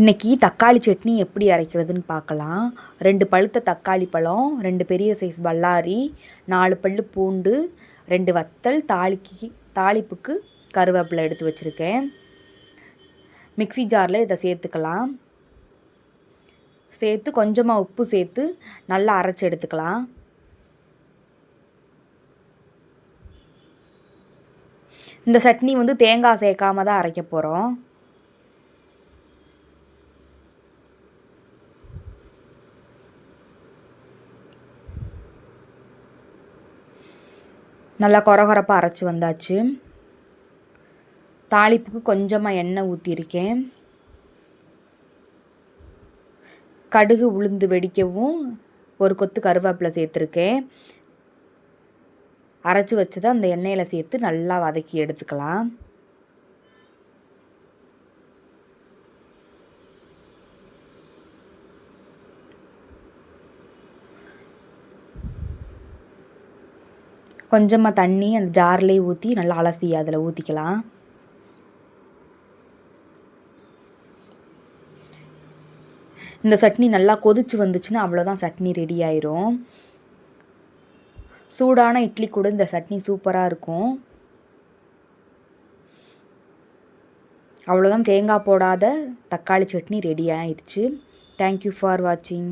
இன்றைக்கி தக்காளி சட்னி எப்படி அரைக்கிறதுன்னு பார்க்கலாம். ரெண்டு பழுத்த தக்காளி பழம் ரெண்டு பெரிய சைஸ் பல்லாரி நாலு பல் பூண்டு ரெண்டு வத்தல் தாளிக்கு தாளிப்புக்கு கருவேப்பிலை எடுத்து வச்சுருக்கேன். மிக்சி ஜாரில் இதை சேர்த்துக்கலாம். சேர்த்து கொஞ்சமாக உப்பு சேர்த்து நல்லா அரைச்சி எடுத்துக்கலாம். இந்த சட்னி வந்து தேங்காய் சேர்க்காம தான் அரைக்க போகிறோம் நல்லா கொரகொரப்பாக அரைச்சி வந்தாச்சு. தாளிப்புக்கு கொஞ்சமாக எண்ணெய் ஊற்றிருக்கேன் கடுகு உளுந்து வெடிக்கவும் ஒரு கொத்து கருவேப்பிலை சேர்த்துருக்கேன். அரைச்சி வச்சதை அந்த எண்ணெயில் சேர்த்து நல்லா வதக்கி எடுத்துக்கலாம். கொஞ்சமாக தண்ணி அந்த ஜார்லேயே ஊற்றி நல்லா அலசி அதில் ஊற்றிக்கலாம் இந்த சட்னி நல்லா கொதிச்சு வந்துச்சுன்னா அவ்வளோதான் சட்னி ரெடி ஆயிரும். சூடான இட்லி கூட இந்த சட்னி சூப்பராக இருக்கும். அவ்வளோதான் தேங்காய் போடாத தக்காளி சட்னி ரெடி ஆயிடுச்சு. தேங்க்யூ ஃபார் வாட்சிங்